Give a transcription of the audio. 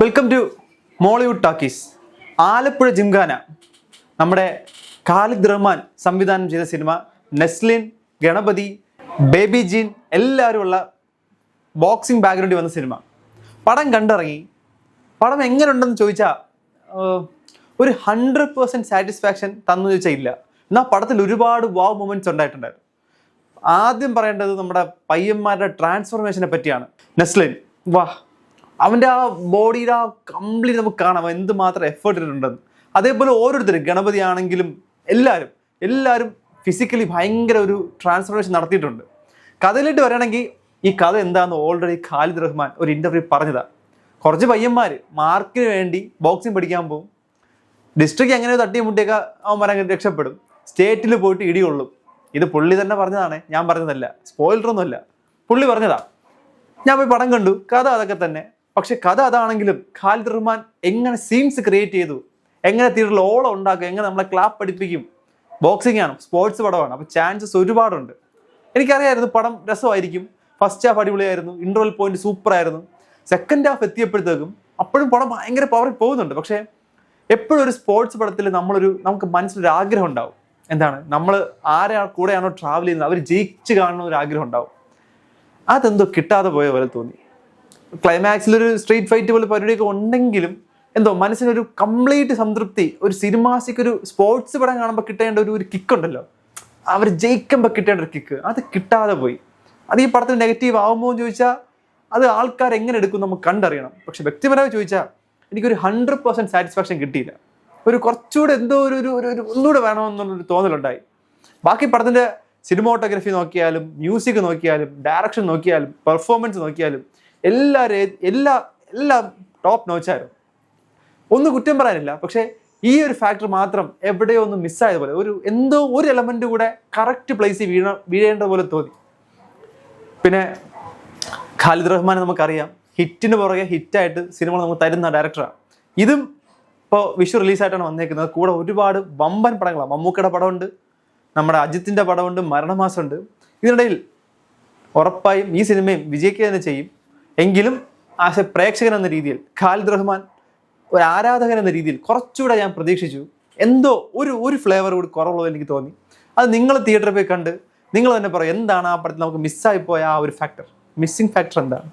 Welcome to Mollywood talkies Alappuzha Gymkhana നമ്മുടെ ഖാലിദ് റഹ്മാൻ സംവിധാനം ചെയ്ത സിനിമ നെസ്ലിൻ ഗണപതി ബേബി ജീൻ എല്ലാവരും ഉള്ള ബോക്സിംഗ് ബാക്ക്ഗ്രൗണ്ടിൽ വന്ന സിനിമ. പടം കണ്ടിറങ്ങി. പടം എങ്ങനെയുണ്ടെന്ന് ചോദിച്ചാൽ ഒരു ഹൺഡ്രഡ് പേഴ്സന്റ് സാറ്റിസ്ഫാക്ഷൻ തന്നു ചോദിച്ചാൽ ഇല്ല. എന്നാൽ പടത്തിൽ ഒരുപാട് വാവ് മൊമെന്റ്സ് ഉണ്ടായിട്ടുണ്ടായിരുന്നു. ആദ്യം പറയേണ്ടത് നമ്മുടെ പയ്യന്മാരുടെ ട്രാൻസ്ഫോർമേഷനെ പറ്റിയാണ്. നെസ്ലിൻ വാ. അവന്റെ ആ ബോഡിയുടെ ആ കംപ്ലീറ്റ് നമുക്ക് കാണാം. അവൻ എന്തുമാത്രം എഫേർട്ട് ഇട്ടിട്ടുണ്ടെന്ന്. അതേപോലെ ഓരോരുത്തരും ഗണപതി ആണെങ്കിലും എല്ലാവരും എല്ലാവരും ഫിസിക്കലി ഭയങ്കര ഒരു ട്രാൻസ്ഫോർമേഷൻ നടത്തിയിട്ടുണ്ട്. കഥയിലിട്ട് വരണമെങ്കിൽ ഈ കഥ എന്താണെന്ന് ഓൾറെഡി ഖാലിദ് റഹ്മാൻ ഒരു ഇന്റർവ്യൂ പറഞ്ഞതാണ് കുറച്ച് പയ്യന്മാർ മാർക്കിന് വേണ്ടി ബോക്സിംഗ് പഠിക്കാൻ പോകും. ഡിസ്ട്രിക്ട് എങ്ങനെ തട്ടിയും മുട്ടിയൊക്കെ അവന്മാരങ്ങനെ രക്ഷപ്പെടും. സ്റ്റേറ്റിൽ പോയിട്ട് ഇടികൊള്ളും ഇത് പുള്ളി തന്നെ പറഞ്ഞതാണ്. ഞാൻ പറഞ്ഞതല്ല. സ്പോയിലറൊന്നുമല്ല പുള്ളി പറഞ്ഞതാണ് ഞാൻ പോയി പടം കണ്ടു. കഥ അതൊക്കെ തന്നെ. പക്ഷെ കഥ അതാണെങ്കിലും ഖാലിദ് റഹ്മാൻ എങ്ങനെ സീൻസ് ക്രിയേറ്റ് ചെയ്തു? എങ്ങനെ തിയേറ്ററിൽ ഓളം ഉണ്ടാക്കും? എങ്ങനെ നമ്മളെ ക്ലാപ്പ് പഠിപ്പിക്കും ബോക്സിംഗ് ആണ് സ്പോർട്സ് പടമാണ്. അപ്പോൾ ചാൻസസ് ഒരുപാടുണ്ട്. എനിക്കറിയായിരുന്നു പടം രസമായിരിക്കും. ഫസ്റ്റ് ഹാഫ് അടിപൊളിയായിരുന്നു. ഇന്റർവൽ പോയിന്റ് സൂപ്പർ ആയിരുന്നു. സെക്കൻഡ് ഹാഫ് എത്തിയപ്പോഴത്തേക്കും അപ്പോഴും പടം ഭയങ്കര പവറിൽ പോകുന്നുണ്ട്. പക്ഷേ എപ്പോഴും ഒരു സ്പോർട്സ് പടത്തിൽ നമ്മളൊരു നമുക്ക് മനസ്സിലൊരു ആഗ്രഹം ഉണ്ടാവും. എന്താണ്? നമ്മൾ ആരെ കൂടെയാണോ ട്രാവൽ ചെയ്യുന്നത്? അവർ ജയിച്ച് കാണുന്ന ഒരു ആഗ്രഹം ഉണ്ടാവും. അതെന്തോ കിട്ടാതെ പോയ പോലെ തോന്നി. ക്ലൈമാക്സിൽ ഒരു സ്ട്രീറ്റ് ഫൈറ്റ് പോലെ പരിപാടിയൊക്കെ ഉണ്ടെങ്കിലും എന്തോ മനസ്സിനൊരു കംപ്ലീറ്റ് സംതൃപ്തി ഒരു സിനിമാസിക്ക് ഒരു സ്പോർട്സ് പടം കാണുമ്പോൾ കിട്ടേണ്ട ഒരു ഒരു കിക്ക് ഉണ്ടല്ലോ. അവർ ജയിക്കുമ്പോൾ കിട്ടേണ്ട ഒരു കിക്ക് അത് കിട്ടാതെ പോയി. അത് ഈ പടത്തിൽ നെഗറ്റീവ് ആവുമോ എന്ന് ചോദിച്ചാൽ അത് ആൾക്കാർ എങ്ങനെ എടുക്കും നമുക്ക് കണ്ടറിയണം. പക്ഷെ വ്യക്തിപരമായി ചോദിച്ചാൽ എനിക്കൊരു ഹൺഡ്രഡ് പെർസെന്റ് സാറ്റിസ്ഫാക്ഷൻ കിട്ടിയില്ല. ഒരു കുറച്ചുകൂടെ എന്തോ ഒരു ഒരു ഒരു ഒന്നുകൂടെ വേണമെന്നുള്ളൊരു തോന്നലുണ്ടായി. ബാക്കി പടത്തിന്റെ സിനിമോട്ടോഗ്രഫി നോക്കിയാലും മ്യൂസിക് നോക്കിയാലും ഡയറക്ഷൻ നോക്കിയാലും പെർഫോമൻസ് നോക്കിയാലും എല്ലാ എല്ലാ എല്ലാം ടോപ്പ് നോച്ചായിരുന്നു ഒന്നും കുറ്റം പറയാനില്ല. പക്ഷേ ഈ ഒരു ഫാക്ടർ മാത്രം എവിടെയോ ഒന്ന് മിസ്സായത് പോലെ ഒരു എന്തോ ഒരു എലമെന്റ് കൂടെ കറക്റ്റ് പ്ലേസിൽ വീണ വീഴേണ്ട പോലെ തോന്നി. പിന്നെ ഖാലിദ് റഹ്മാൻ നമുക്കറിയാം. ഹിറ്റിന് പുറകെ ഹിറ്റായിട്ട് സിനിമ നമുക്ക് തരുന്ന ഡയറക്ടറാണ് ഇതും ഇപ്പോൾ വിഷു റിലീസായിട്ടാണ് വന്നേക്കുന്നത്. കൂടെ ഒരുപാട് വമ്പൻ പടങ്ങളാണ് മമ്മൂക്കയുടെ പടമുണ്ട് നമ്മുടെ അജിത്തിന്റെ പടമുണ്ട് മരണമാസമുണ്ട്. ഇതിനിടയിൽ ഉറപ്പായും ഈ സിനിമയും വിജയിക്കുക തന്നെ ചെയ്യും. എങ്കിലും ആസ് എ പ്രേക്ഷകൻ എന്ന രീതിയിൽ ഖാലിദ് റഹ്മാൻ ഒരു ആരാധകൻ എന്ന രീതിയിൽ കുറച്ചുകൂടെ ഞാൻ പ്രതീക്ഷിച്ചു. എന്തോ ഒരു ഒരു ഫ്ലേവർ കൂടി കുറവുള്ളത് എനിക്ക് തോന്നി. അത് നിങ്ങൾ തിയേറ്ററിൽ പോയി കണ്ട് നിങ്ങൾ തന്നെ പറയും എന്താണ് ആ പടത്തിൽ നമുക്ക് മിസ്സായി പോയ ആ ഒരു ഫാക്ടർ മിസ്സിംഗ് ഫാക്ടർ എന്താണ്?